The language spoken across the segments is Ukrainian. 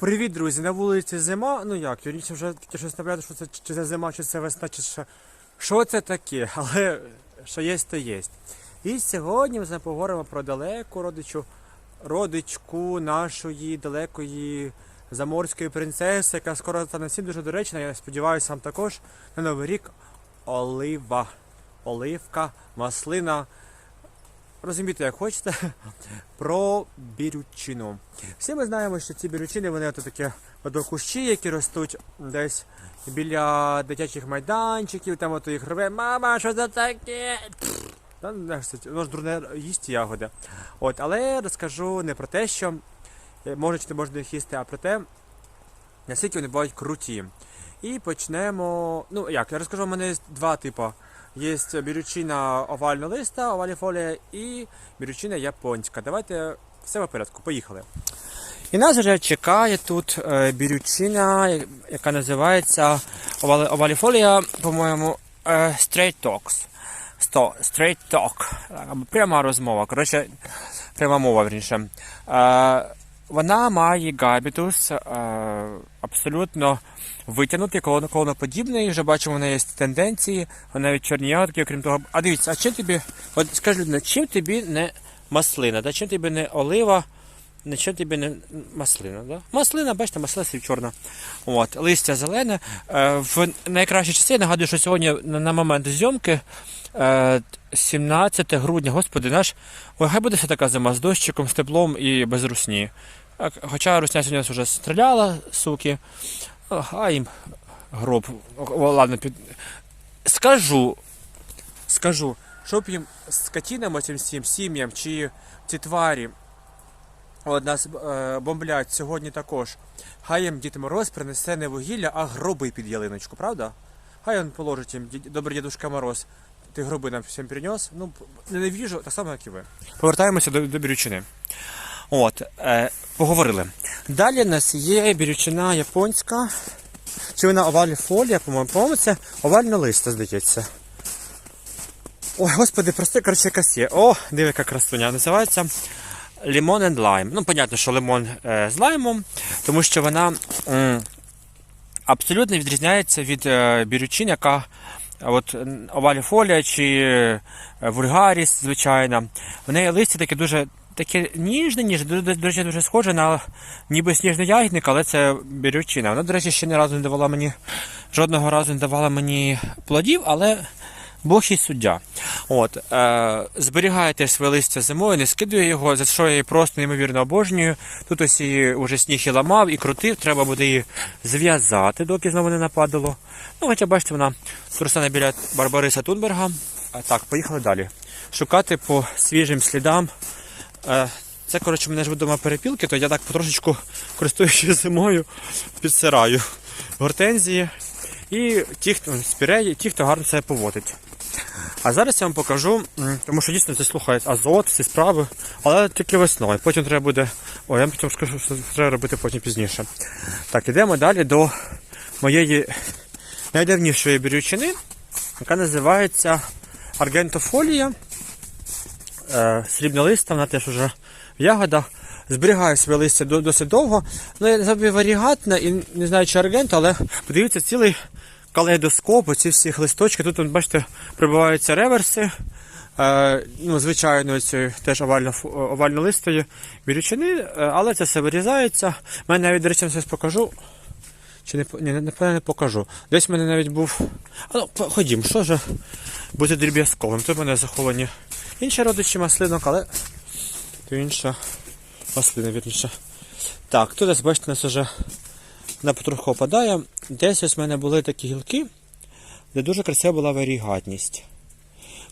Привіт, друзі! На вулиці зима. Ну як, вірніше вже щось напрягати, що це чи це зима, чи це весна, чи що. Що це таке? Але що є, то є. І сьогодні ми з поговоримо про далеку родичу, родичку нашої далекої заморської принцеси, яка скоро стане всім дуже доречна. Я сподіваюся, вам також на Новий рік олива, оливка, маслина. Розумієте, як хочете, про бірючину. Всі ми знаємо, що ці бірючини вони ото такі водокущі, які ростуть десь біля дитячих майданчиків, там ото їх рве. Мама, що це таке? Та, не, воно ж дурне їсть ягоди. От, але розкажу не про те, що е, можна чи не можна їх їсти, а про те, наскільки вони бувають круті. І почнемо. Ну як, я розкажу, у мене є два типи. Є бірючина овального листа, оваліфолія і бірючина японська. Давайте все по порядку, поїхали. І нас вже чекає тут е, бірючина, яка називається оваліфолія, по-моєму, е, Straight Talks. Straight talk. Пряма розмова. Коротше, пряма мова, верніше. Е, вона має габітус абсолютно витягнутий, колоно- колоноподібний. Вже бачимо, в неї є тенденції, навіть чорні ягодки, окрім того. А дивіться, а чим тобі, от скажи чим тобі не маслина, да? чим тобі не олива, не чим тобі не маслина, да? Маслина, бачите, маслина чорна. От, листя зелене. Е, в найкращі часи, я нагадую, що сьогодні на, момент зйомки е, 17 грудня, господи, наш. Ой, хай буде все така зима з дощиком, з теплом і без русні. Хоча русня сьогодні вже стріляла, суки. А гроб. Ладно, під... Скажу, скажу, щоб їм скотінам, цим всім сім'ям, чи ці тварі от нас е, бомблять сьогодні також. Хай їм Дід Мороз принесе не вугілля, а гроби під ялиночку, правда? Хай він положить їм, добрий дідушка Мороз. Ти гроби нам всім принес. Ну, ненавіжу, так само, як і ви. Повертаємося до, до бірючини. От, е, поговорили. Далі в нас є бірючина японська. Чи вона овальна фолія, по-моєму, це овальна листа, здається. Ой, господи, прости, коротше, якась є. О, диви, яка красуня. Називається Lemon and Lime. Ну, понятно, що лимон е, з лаймом, тому що вона м, абсолютно відрізняється від е, бірючин, яка от, оваліфолія чи е, вульгаріс, звичайно. В неї листя таке дуже таке ніжне, ніжне, до, речі, дуже схоже на ніби сніжний ягідник, але це бірючина. Вона, до речі, ще ні разу не давала мені, жодного разу не давала мені плодів, але Бог і суддя. От, е, зберігайте своє листя зимою, не скидує його, за що я її просто неймовірно обожнюю. Тут ось її вже сніг і ламав і крутив, треба буде її зв'язати, доки знову не нападало. Ну, хоча бачите, вона росте біля Барбариса Тунберга. А так, поїхали далі. Шукати по свіжим слідам. Е, це, коротше, мене ж вдома перепілки, то я так потрошечку, користуючись зимою, підсираю гортензії і ті, хто спіреї, ті, хто гарно себе поводить. А зараз я вам покажу, тому що дійсно це слухає азот, всі справи, але тільки весною. Потім треба буде. Ой, я потім скажу, що треба робити потім пізніше. Так, ідемо далі до моєї найдавнішої бірючини, яка називається аргентофолія. Е, срібна листа, вона теж вже в ягодах. Зберігаю своє листя досить довго. Ну, я забив варігатне і не знаю, чи аргент, але подивіться, цілий калейдоскоп, оці всіх листочки. Тут, бачите, прибиваються реверси. Е, ну, звичайно, ці теж овально, овально листої бірючини, е, але це все вирізається. У мене навіть, до речі, щось покажу. Чи не, ні, напевно, не покажу. Десь в мене навіть був. А ну, ходім, що ж бути дріб'язковим. Тут в мене заховані інші родичі маслинок, але то інша маслина, вірніше. Так, тут ось, бачите, нас вже на потроху опадає. Десь ось в мене були такі гілки, де дуже красива була варігатність.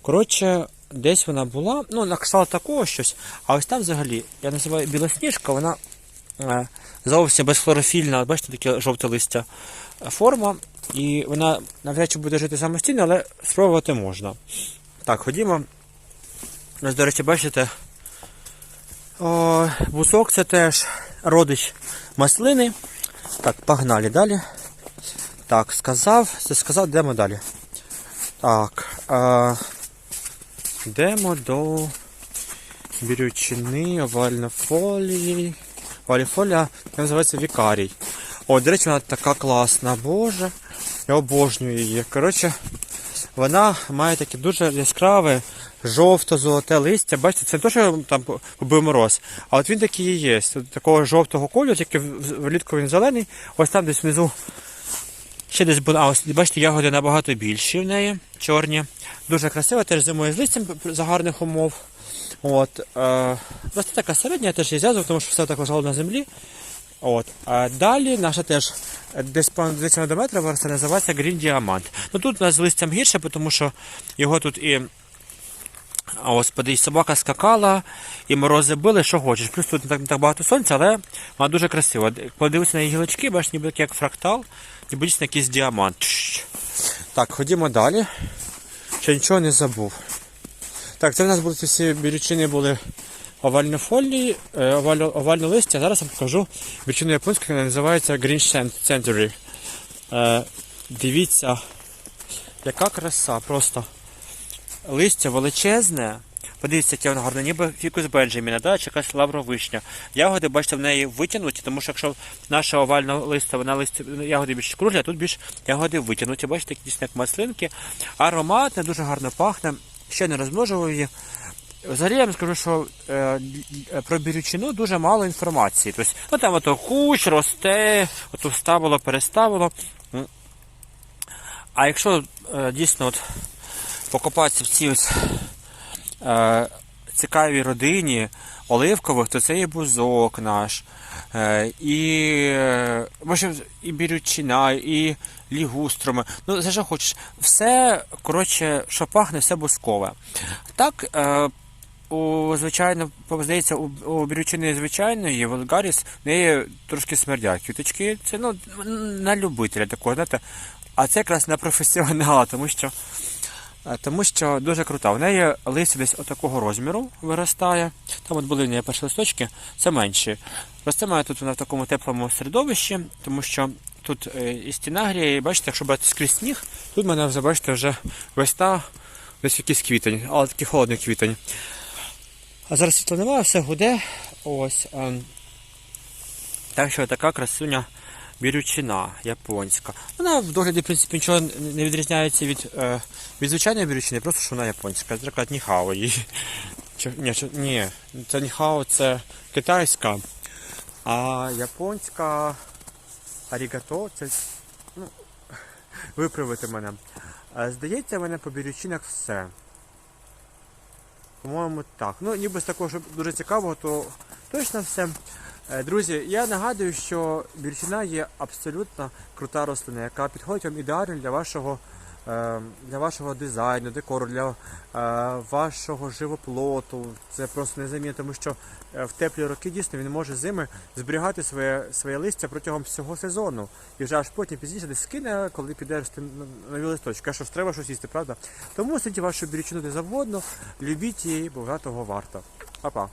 Коротше, десь вона була, ну, на такого щось, а ось там взагалі, я називаю білосніжка, вона е, зовсім безхлорофільна, бачите, таке жовте листя е, форма. І вона навряд чи буде жити самостійно, але спробувати можна. Так, ходімо. Ось, до речі, бачите, о, бусок це теж родич маслини. Так, погнали далі. Так, сказав, це сказав, йдемо далі. Так, а, йдемо до бірючини, овальнофолії. валіфолія називається Вікарій. О, до речі, вона така класна, боже. Я обожнюю її. Коротше, вона має таке дуже яскраве, жовто-золоте листя. Бачите, це не те, що там побив мороз, а от він такий і є. Такого жовтого кольору, тільки влітку він зелений. Ось там десь внизу ще десь було. А ось бачите, ягоди набагато більші в неї, чорні. Дуже красива, теж зимою з листям за гарних умов. От, е, росте така середня, теж є зв'язок, тому що все так лежало на землі. От. А далі наша теж десь 200 метра виросте, називається Green Diamond. Ну тут у нас з листям гірше, тому що його тут і а ось подивись, собака скакала, і морози били, що хочеш. Плюс тут не так, не так багато сонця, але вона дуже красива. Подивися на її гілочки, бачиш, ніби як фрактал, ніби дійсно якийсь діамант. Так, ходімо далі. Ще нічого не забув. Так, це в нас були всі бірючини були овальні фолії, е, овальне, овальне листя. Зараз вам покажу бірючину японську, яка називається Green Century. Е, дивіться, яка краса, просто листя величезне. Подивіться, яке воно гарне, ніби фікус Бенджаміна, да? чи якась лавровишня. Ягоди, бачите, в неї витягнуті, тому що якщо наша овальна листа, вона листя, ягоди більш круглі, а тут більш ягоди витягнуті. Бачите, дійсно як маслинки. Ароматне, дуже гарно пахне. Ще не розмножував її. Взагалі я вам скажу, що е, е, про бірючину дуже мало інформації. Тобто, ну там ото кущ росте, ото вставило, переставило. А якщо е, дійсно от, покопатися в цій ось е, цікавій родині оливкових, то це і бузок наш, е, і, е, в і бірючина, і лігустроми. Ну, за що хочеш. Все, коротше, що пахне, все бускове. Так, е, у звичайно, здається, у, у бірючини звичайної Волгаріс в неї трошки смердять квіточки. Це ну, на любителя такого, знаєте. А це якраз на професіонала, тому що Е, тому що дуже крута. В неї листя десь отакого розміру виростає. Там от були в неї перші листочки, це менші. Росте має тут вона в такому теплому середовищі, тому що тут е, і стіна гріє, і бачите, якщо брати скрізь сніг, тут мене бачите, вже весна, десь якийсь квітень, але такий холодний квітень. А зараз світла немає, все гуде. Ось. е, Так що така красуня бірючина японська. Вона в догляді, в принципі, нічого не відрізняється від, е, від звичайної бірючини, просто що вона японська. Це така ніхао її. Ні, ні, це ніхао це китайська, а японська арігато це. Ну, виправити мене. Е, Здається, в мене по бірючинах все. По-моєму, так. Ну, ніби з такого, що дуже цікавого, то точно все. Е, Друзі, я нагадую, що більшіна є абсолютно крута рослина, яка підходить вам ідеально для вашого, для вашого дизайну, декору, для е, вашого живоплоту. Це просто незамінно, тому що е, в теплі роки дійсно він може зими зберігати своє, своє листя протягом всього сезону. І вже аж потім пізніше десь скине, коли піде нові листочки. Що ж треба щось їсти, правда? Тому сидіть вашу бірчину де завгодно, любіть її, бо вона того варта. Па-па.